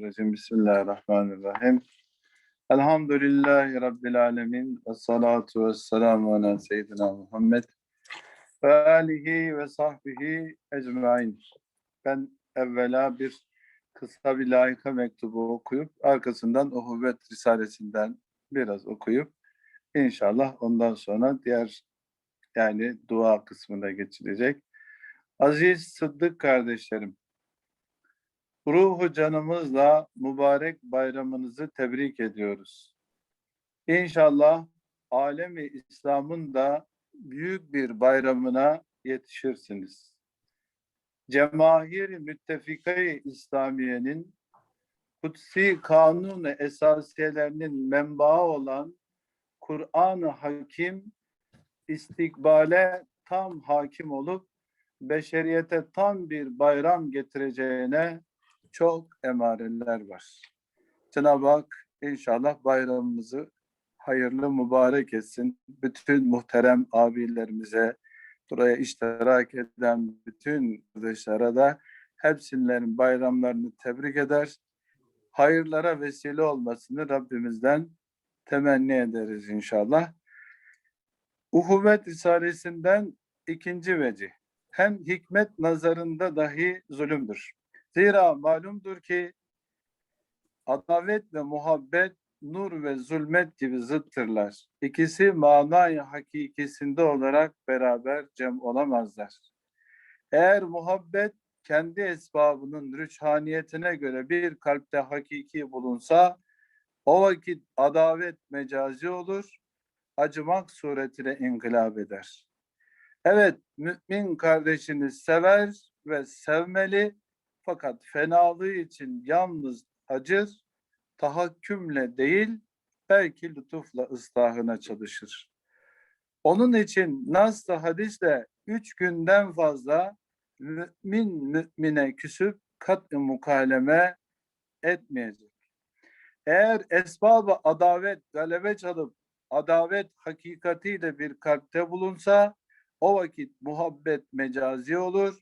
Mineşşeytanirracim. Bismillahirrahmanirrahim. Elhamdülillahi Rabbil alemin. Ve salatu ve selamu ala seyyidina Muhammed ve alihi ve sahbihi ecmain. Ben evvela bir kısa bir layıka mektubu okuyup arkasından Uhuvvet Risalesinden biraz okuyup inşallah ondan sonra diğer yani dua kısmına geçilecek. Aziz Sıddık kardeşlerim, ruhu canımızla mübarek bayramınızı tebrik ediyoruz. İnşallah alemi İslam'ın da büyük bir bayramına yetişirsiniz. Cemahir Müttefika-i İslamiye'nin kutsi kanun esasiyelerinin menbaı olan Kur'an-ı Hakim istikbale tam hakim olup beşeriyete tam bir bayram getireceğine çok emareler var. Cenab-ı Hak inşallah bayramımızı hayırlı mübarek etsin. Bütün muhterem abilerimize, buraya iştirak eden bütün kardeşlere de hepsinin bayramlarını tebrik eder. Hayırlara vesile olmasını Rabbimizden temenni ederiz inşallah. Uhuvvet Risalesinden ikinci vecih. Hem hikmet nazarında dahi zulümdür. Zira malumdur ki adavet ve muhabbet nur ve zulmet gibi zıttırlar. İkisi manayı hakikisinde olarak beraber cem olamazlar. Eğer muhabbet kendi esbabının rüçhaniyetine göre bir kalpte hakiki bulunsa o vakit adavet mecazi olur, acımak suretine inkılap eder. Evet, mümin kardeşini sever ve sevmeli fakat fenalığı için yalnız acır, tahakkümle değil, belki lütufla ıslahına çalışır. Onun için nasıl hadisle üç günden fazla mümin mümine küsüp kat-ı mukaleme etmeyecek. Eğer esbabı adavet galebe çalıp adavet hakikatiyle bir kalpte bulunsa o vakit muhabbet mecazi olur,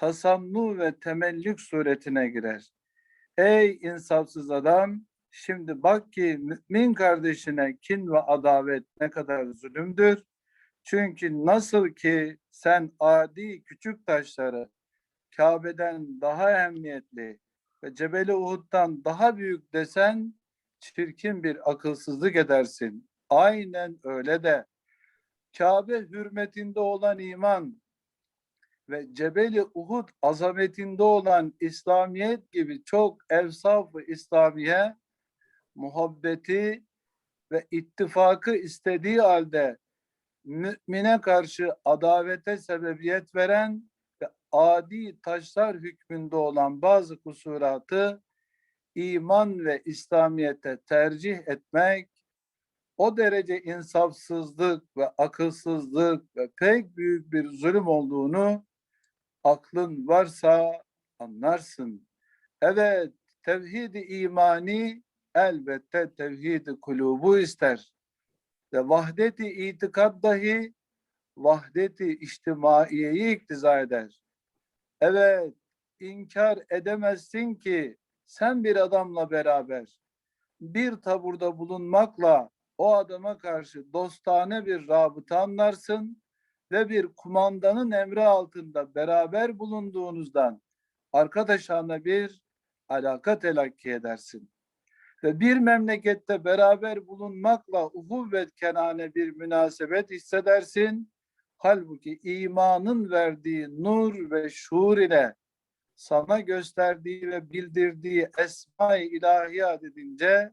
tasannu ve temellük suretine girer. Ey insafsız adam, şimdi bak ki mümin kardeşine kin ve adavet ne kadar zulümdür. Çünkü nasıl ki sen adi küçük taşları Kabe'den daha ehemmiyetli ve Cebeli Uhud'dan daha büyük desen çirkin bir akılsızlık edersin. Aynen öyle de Kabe hürmetinde olan iman ve Cebeli Uhud azametinde olan İslamiyet gibi çok evsaf-ı İslamiye muhabbeti ve ittifakı istediği halde mümine karşı adavete sebebiyet veren ve adi taşlar hükmünde olan bazı kusuratı iman ve İslamiyete tercih etmek o derece insafsızlık ve akılsızlık ve pek büyük bir zulüm olduğunu aklın varsa anlarsın. Evet, tevhid-i imani elbette tevhid-i kulubu ister. Ve vahdet-i itikad dahi vahdet-i içtimaiyeyi iktiza eder. Evet, inkar edemezsin ki sen bir adamla beraber bir taburda bulunmakla o adama karşı dostane bir rabıta anlarsın ve bir kumandanın emri altında beraber bulunduğunuzdan arkadaşlarına bir alaka telakki edersin. Ve bir memlekette beraber bulunmakla uhuvvet kenane bir münasebet hissedersin. Halbuki imanın verdiği nur ve şuur ile sana gösterdiği ve bildirdiği esma-i ilahiyat edince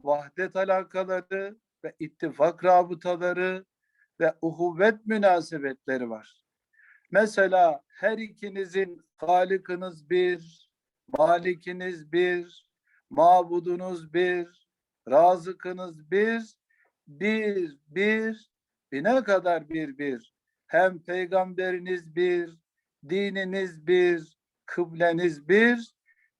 vahdet alakaları ve ittifak rabıtaları ve uhuvvet münasebetleri var. Mesela her ikinizin halikiniz bir, malikiniz bir, mabudunuz bir, razıkınız bir, bir, bir, bine kadar bir bir. Hem peygamberiniz bir, dininiz bir, kıbleniz bir,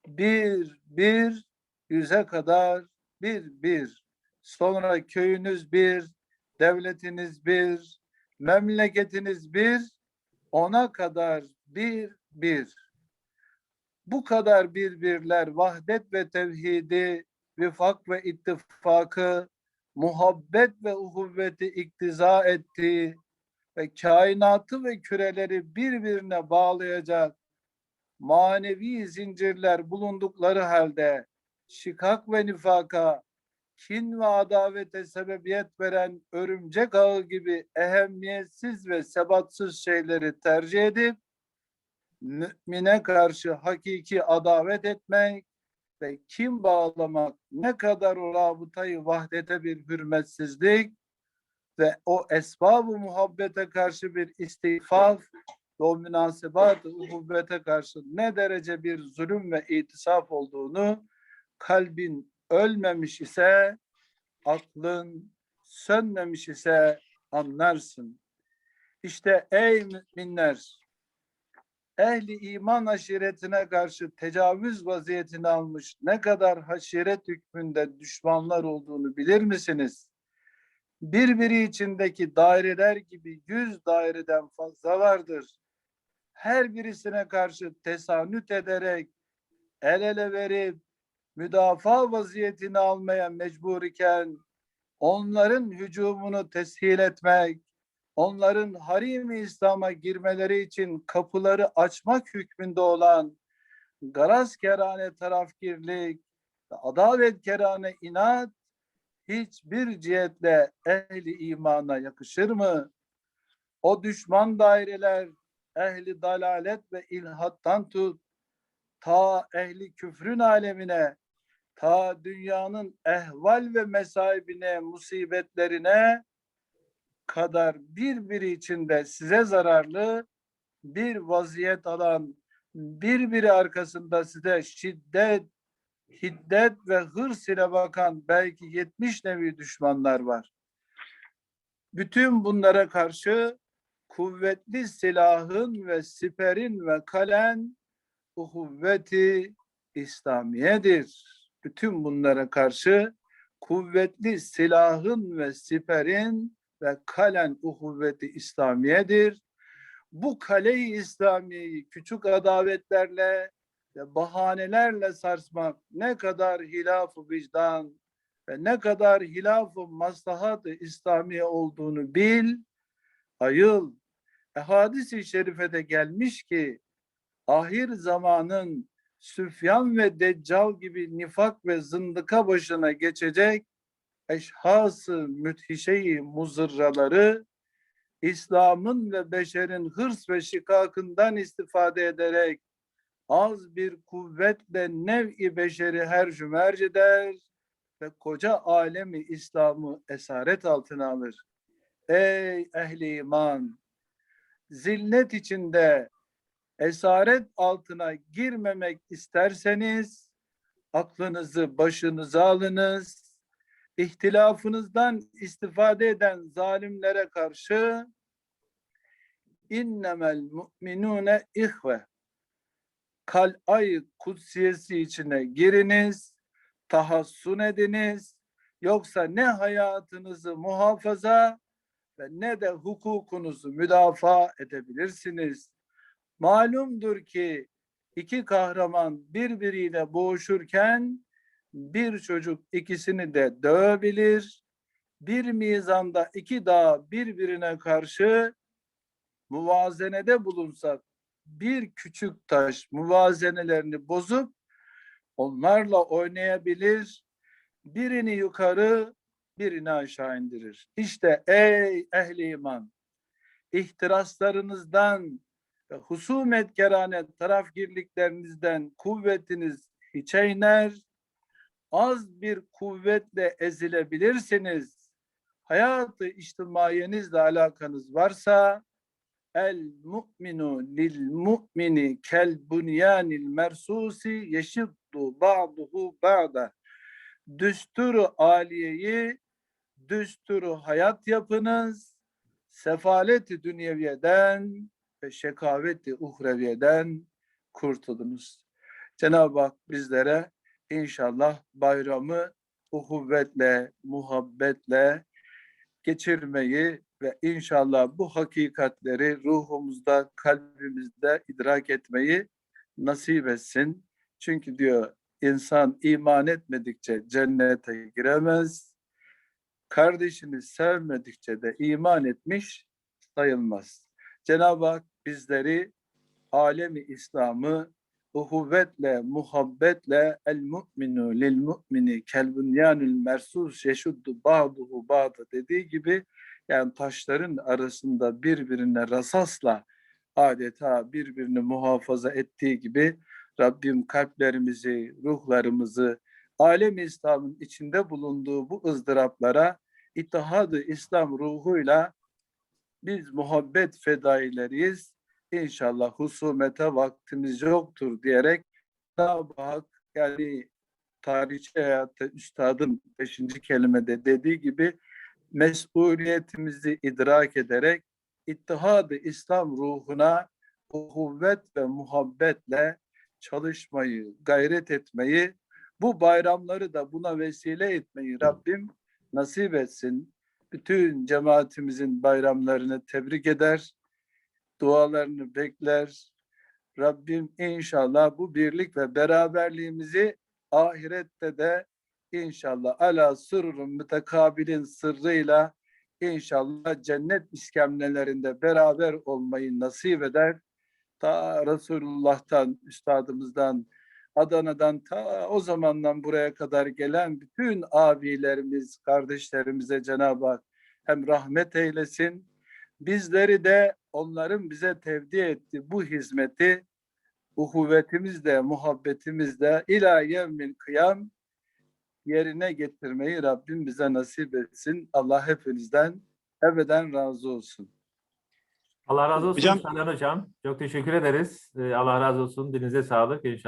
bir, bir, yüze kadar bir, bir. Sonra köyünüz bir, devletiniz bir, memleketiniz bir, ona kadar bir, bir. bu kadar birbirler vahdet ve tevhidi, vifak ve ittifakı, muhabbet ve uhuvveti iktiza etti ve kainatı ve küreleri birbirine bağlayacak manevi zincirler bulundukları halde şikak ve nifaka, kin ve adavete sebebiyet veren örümcek ağı gibi ehemmiyetsiz ve sebatsız şeyleri tercih edip mümine karşı hakiki adavet etmek ve kim bağlamak ne kadar o rabıtayı vahdete bir hürmetsizlik ve o esbab-ı muhabbete karşı bir istifaf ve o münasebat-ı uhuvvete karşı ne derece bir zulüm ve itisaf olduğunu kalbin ölmemiş ise aklın sönmemiş ise anlarsın. İşte ey müminler ehli iman aşiretine karşı tecavüz vaziyetini almış ne kadar haşiret hükmünde düşmanlar olduğunu bilir misiniz? Birbiri içindeki daireler gibi yüz daireden fazla vardır. Her birisine karşı tesanüt ederek el ele verip müdafaa vaziyetini almaya mecbur iken onların hücumunu teshil etmek, onların harim-i İslam'a girmeleri için kapıları açmak hükmünde olan garaz kerane tarafgirlik ve adavet kerane inat hiçbir cihetle ehli imana yakışır mı? O düşman daireler ehli dalalet ve ilhattan tut ta ehli küfrün alemine ta dünyanın ehval ve mesaibine, musibetlerine kadar birbiri içinde size zararlı bir vaziyet alan, birbiri arkasında size şiddet, hiddet ve hırs ile bakan belki 70 nevi düşmanlar var. Bütün bunlara karşı kuvvetli silahın ve siperin ve kalen uhuvveti İslamiyedir bütün bunlara karşı kuvvetli silahın ve siperin ve kalen uhuvveti İslamiyedir. Bu kale-i İslamiye'yi küçük adavetlerle ve bahanelerle sarsmak ne kadar hilaf-ı vicdan ve ne kadar hilaf-ı maslahat-ı İslamiye olduğunu bil, ayıl. E, hadis-i şerifede gelmiş ki ahir zamanın Süfyan ve Deccal gibi nifak ve zındıka başına geçecek eşhası müthişeyi muzırraları İslam'ın ve beşerin hırs ve şikakından istifade ederek az bir kuvvetle nev-i beşeri her cümerc eder ve koca alemi İslam'ı esaret altına alır. Ey ehli iman! Zillet içinde esaret altına girmemek isterseniz aklınızı başınıza alınız. İhtilafınızdan istifade eden zalimlere karşı innemel mu'minune ihve kal'ay kutsiyesi içine giriniz, tahassun ediniz. Yoksa ne hayatınızı muhafaza ve ne de hukukunuzu müdafaa edebilirsiniz. Malumdur ki iki kahraman birbiriyle boğuşurken bir çocuk ikisini de dövebilir. Bir mizanda iki dağ birbirine karşı muvazenede bulunsa bir küçük taş muvazenelerini bozup onlarla oynayabilir. Birini yukarı, birini aşağı indirir. İşte ey ehli iman, ihtiraslarınızdan husumet kerane tarafgirliklerinizden kuvvetiniz hiçe iner, az bir kuvvetle ezilebilirsiniz. Hayatı içtimaiyenizle alakanız varsa el mu'minu lil mu'mini kel bunyanil mersusi yeşiddu ba'duhu ba'da. Düsturu aliyeyi düsturu hayat yapınız. Sefaleti dünyeviyeden ve şekaveti uhreviyeden kurtulunuz. Cenab-ı Hak bizlere inşallah bayramı uhuvvetle, muhabbetle geçirmeyi ve inşallah bu hakikatleri ruhumuzda, kalbimizde idrak etmeyi nasip etsin. Çünkü diyor insan iman etmedikçe cennete giremez. Kardeşini sevmedikçe de iman etmiş sayılmaz. Cenab-ı Hak bizleri alemi İslam'ı uhuvvetle, muhabbetle el mu'minu lil mu'mini kel bunyanil mersus yeşuddu ba'duhu ba'da dediği gibi yani taşların arasında birbirine rasasla adeta birbirini muhafaza ettiği gibi Rabbim kalplerimizi, ruhlarımızı alem İslam'ın içinde bulunduğu bu ızdıraplara İttihad-ı İslam ruhuyla biz muhabbet fedaileriyiz. İnşallah husumete vaktimiz yoktur diyerek Cenab-ı yani tarihçi hayatta üstadın beşinci kelimede dediği gibi mesuliyetimizi idrak ederek İttihad-ı İslam ruhuna kuvvet ve muhabbetle çalışmayı, gayret etmeyi, bu bayramları da buna vesile etmeyi Rabbim nasip etsin. Bütün cemaatimizin bayramlarını tebrik eder, dualarını bekler. Rabbim inşallah bu birlik ve beraberliğimizi ahirette de inşallah ala sırrın mütekabilin sırrıyla inşallah cennet iskemlelerinde beraber olmayı nasip eder. Ta Resulullah'tan, üstadımızdan, Adana'dan ta o zamandan buraya kadar gelen bütün abilerimiz, kardeşlerimize Cenab-ı Hak hem rahmet eylesin. Bizleri de onların bize tevdi ettiği bu hizmeti uhuvvetimizle, muhabbetimizle ila yevmil kıyam yerine getirmeyi Rabbim bize nasip etsin. Allah hepinizden ebeden razı olsun. Allah razı olsun Hocam- Hocam. Çok teşekkür ederiz. Ee, Allah razı olsun. Dilinize sağlık inşallah.